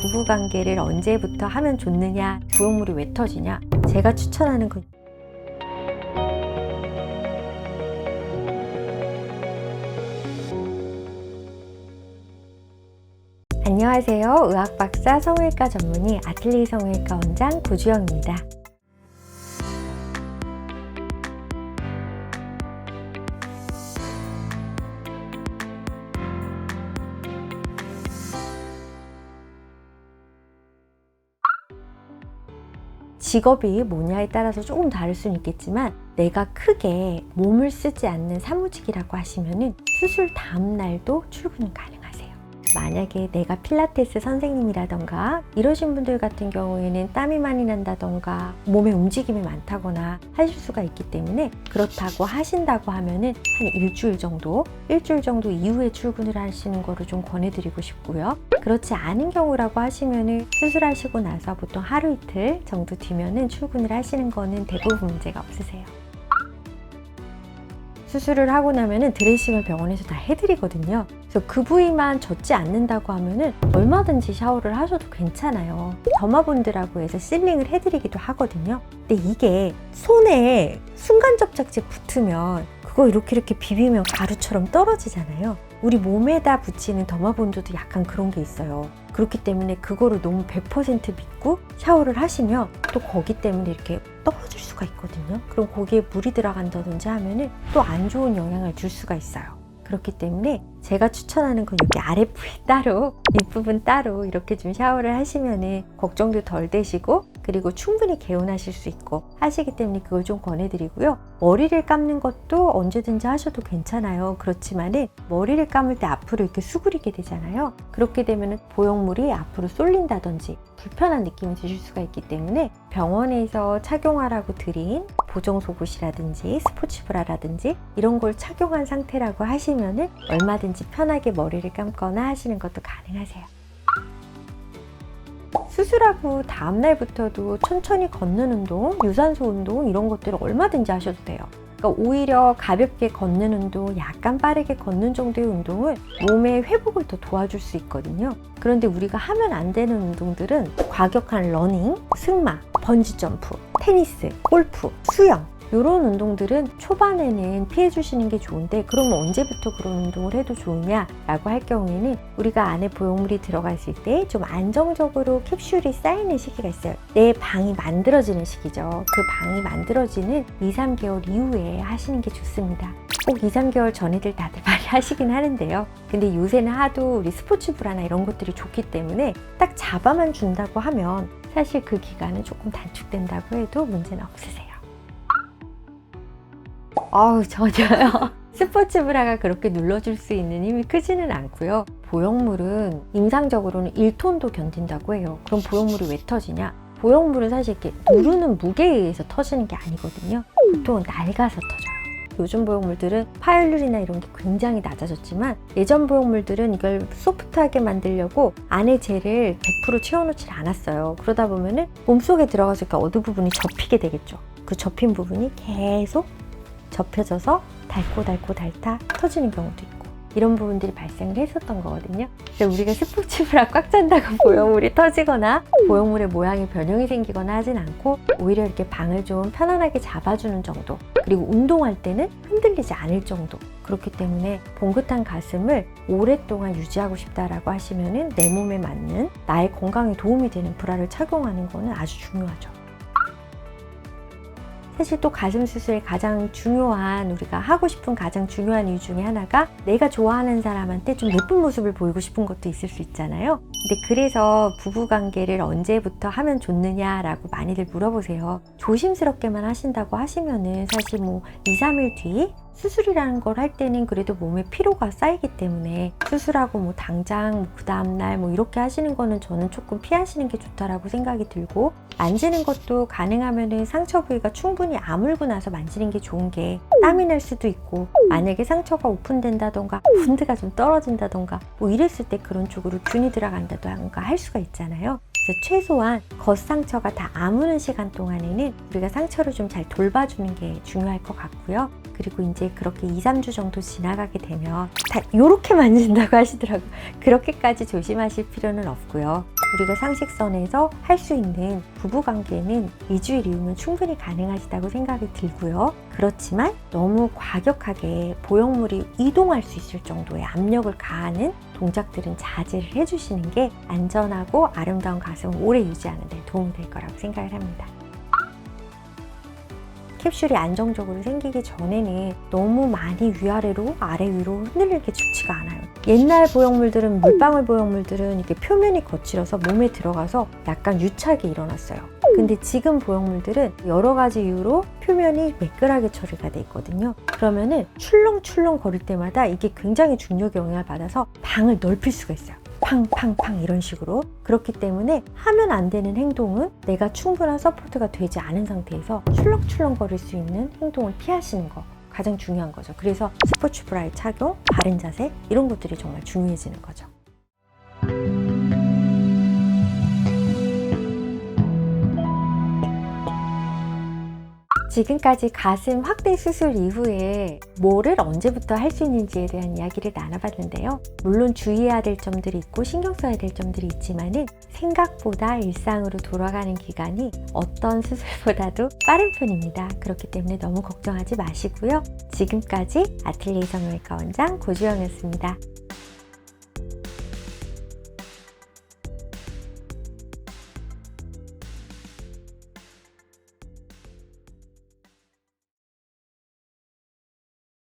부부관계를 언제부터 하면 좋느냐, 부용물이 왜 터지냐. 제가 추천하는 건 안녕하세요. 의학박사 성형외과 전문의 아틀리 성형외과 원장 고주영입니다. 직업이 뭐냐에 따라서 조금 다를 수는 있겠지만 내가 크게 몸을 쓰지 않는 사무직이라고 하시면은 수술 다음 날도 출근은 가능하세요. 만약에 내가 필라테스 선생님이라던가 이러신 분들 같은 경우에는 땀이 많이 난다던가 몸에 움직임이 많다거나 하실 수가 있기 때문에 그렇다고 하신다고 하면은 한 일주일 정도, 일주일 정도 이후에 출근을 하시는 거를 좀 권해드리고 싶고요. 그렇지 않은 경우라고 하시면은 수술하시고 나서 보통 하루 이틀 정도 뒤면은 출근을 하시는 거는 대부분 문제가 없으세요. 수술을 하고 나면은 드레싱을 병원에서 다 해드리거든요. 그래서 그 부위만 젖지 않는다고 하면은 얼마든지 샤워를 하셔도 괜찮아요. 더마본드라고 해서 실링을 해드리기도 하거든요. 근데 이게 손에 순간 접착제 붙으면 그거 이렇게 이렇게 비비면 가루처럼 떨어지잖아요. 우리 몸에다 붙이는 더마본드도 약간 그런 게 있어요. 그렇기 때문에 그거를 너무 100% 믿고 샤워를 하시면 또 거기 때문에 이렇게 떨어질 수가 있거든요. 그럼 거기에 물이 들어간다든지 하면은 또 안 좋은 영향을 줄 수가 있어요. 그렇기 때문에 제가 추천하는 건 여기 아랫부위 따로 윗부분 따로 이렇게 좀 샤워를 하시면은 걱정도 덜 되시고 그리고 충분히 개운하실 수 있고 하시기 때문에 그걸 좀 권해드리고요. 머리를 감는 것도 언제든지 하셔도 괜찮아요. 그렇지만은 머리를 감을 때 앞으로 이렇게 수그리게 되잖아요. 그렇게 되면은 보형물이 앞으로 쏠린다든지 불편한 느낌이 드실 수가 있기 때문에 병원에서 착용하라고 드린 보정 속옷이라든지 스포츠 브라라든지 이런 걸 착용한 상태라고 하시면은 얼마든지 편하게 머리를 감거나 하시는 것도 가능하세요. 수술하고 다음날부터도 천천히 걷는 운동, 유산소 운동 이런 것들을 얼마든지 하셔도 돼요. 그러니까 오히려 가볍게 걷는 운동, 약간 빠르게 걷는 정도의 운동은 몸의 회복을 더 도와줄 수 있거든요. 그런데 우리가 하면 안 되는 운동들은 과격한 러닝, 승마, 번지점프, 테니스, 골프, 수영 이런 운동들은 초반에는 피해 주시는 게 좋은데 그러면 언제부터 그런 운동을 해도 좋으냐라고 할 경우에는 우리가 안에 보형물이 들어가 있을 때 좀 안정적으로 캡슐이 쌓이는 시기가 있어요. 내 방이 만들어지는 시기죠. 그 방이 만들어지는 2, 3개월 이후에 하시는 게 좋습니다. 꼭 2, 3개월 전에들 다들 많이 하시긴 하는데요. 근데 요새는 하도 우리 스포츠 브라나 이런 것들이 좋기 때문에 딱 잡아만 준다고 하면 사실 그 기간은 조금 단축된다고 해도 문제는 없으세요. 아우 전혀요. 스포츠 브라가 그렇게 눌러줄 수 있는 힘이 크지는 않고요. 보형물은 임상적으로는 1톤도 견딘다고 해요. 그럼 보형물이 왜 터지냐? 보형물은 사실 이렇게 누르는 무게에 의해서 터지는 게 아니거든요. 보통 낡아서 터져요. 요즘 보형물들은 파열률이나 이런 게 굉장히 낮아졌지만 예전 보형물들은 이걸 소프트하게 만들려고 안에 젤을 100% 채워놓질 않았어요. 그러다 보면은 몸속에 들어가서 어느 부분이 접히게 되겠죠. 그 접힌 부분이 계속 접혀져서 닳고 닳고 닳다 터지는 경우도 있고 이런 부분들이 발생을 했었던 거거든요. 그래서 우리가 스포츠 브라 꽉 찬다고 보형물이 터지거나 보형물의 모양이 변형이 생기거나 하진 않고 오히려 이렇게 방을 좀 편안하게 잡아주는 정도 그리고 운동할 때는 흔들리지 않을 정도 그렇기 때문에 봉긋한 가슴을 오랫동안 유지하고 싶다라고 하시면은 내 몸에 맞는 나의 건강에 도움이 되는 브라를 착용하는 거는 아주 중요하죠. 사실 또 가슴 수술의 가장 중요한 우리가 하고 싶은 가장 중요한 이유 중에 하나가 내가 좋아하는 사람한테 좀 예쁜 모습을 보이고 싶은 것도 있을 수 있잖아요. 근데 그래서 부부 관계를 언제부터 하면 좋느냐라고 많이들 물어보세요. 조심스럽게만 하신다고 하시면은 사실 뭐 2, 3일 뒤 수술이라는 걸 할 때는 그래도 몸에 피로가 쌓이기 때문에 수술하고 뭐 당장 그 다음날 뭐 이렇게 하시는 거는 저는 조금 피하시는 게 좋다라고 생각이 들고 만지는 것도 가능하면은 상처 부위가 충분히 아물고 나서 만지는 게 좋은 게 땀이 날 수도 있고 만약에 상처가 오픈된다던가 분드가 좀 떨어진다던가 뭐 이랬을 때 그런 쪽으로 균이 들어간다던가 할 수가 있잖아요. 최소한 겉상처가 다 아무는 시간 동안에는 우리가 상처를 좀 잘 돌봐주는 게 중요할 것 같고요. 그리고 이제 그렇게 2, 3주 정도 지나가게 되면 다 이렇게 만진다고 하시더라고요. 그렇게까지 조심하실 필요는 없고요. 우리가 상식선에서 할 수 있는 부부 관계는 2주일 이후면 충분히 가능하시다고 생각이 들고요. 그렇지만 너무 과격하게 보형물이 이동할 수 있을 정도의 압력을 가하는 동작들은 자제를 해주시는 게 안전하고 아름다운 가슴을 오래 유지하는 데 도움이 될 거라고 생각을 합니다. 캡슐이 안정적으로 생기기 전에는 너무 많이 위아래로 아래 위로 흔들리는 게 좋지가 않아요. 옛날 보형물들은 물방울 보형물들은 이렇게 표면이 거칠어서 몸에 들어가서 약간 유착이 일어났어요. 근데 지금 보형물들은 여러 가지 이유로 표면이 매끈하게 처리가 돼 있거든요. 그러면은 출렁출렁 거릴 때마다 이게 굉장히 중력의 영향을 받아서 방을 넓힐 수가 있어요. 팡팡팡 이런 식으로 그렇기 때문에 하면 안 되는 행동은 내가 충분한 서포트가 되지 않은 상태에서 출렁출렁 거릴 수 있는 행동을 피하시는 거 가장 중요한 거죠. 그래서 스포츠 브라의 착용, 바른 자세 이런 것들이 정말 중요해지는 거죠. 지금까지 가슴 확대 수술 이후에 뭐를 언제부터 할 수 있는지에 대한 이야기를 나눠봤는데요. 물론 주의해야 될 점들이 있고 신경 써야 될 점들이 있지만은 생각보다 일상으로 돌아가는 기간이 어떤 수술보다도 빠른 편입니다. 그렇기 때문에 너무 걱정하지 마시고요. 지금까지 아틀리에 성형외과 원장 고주영이었습니다.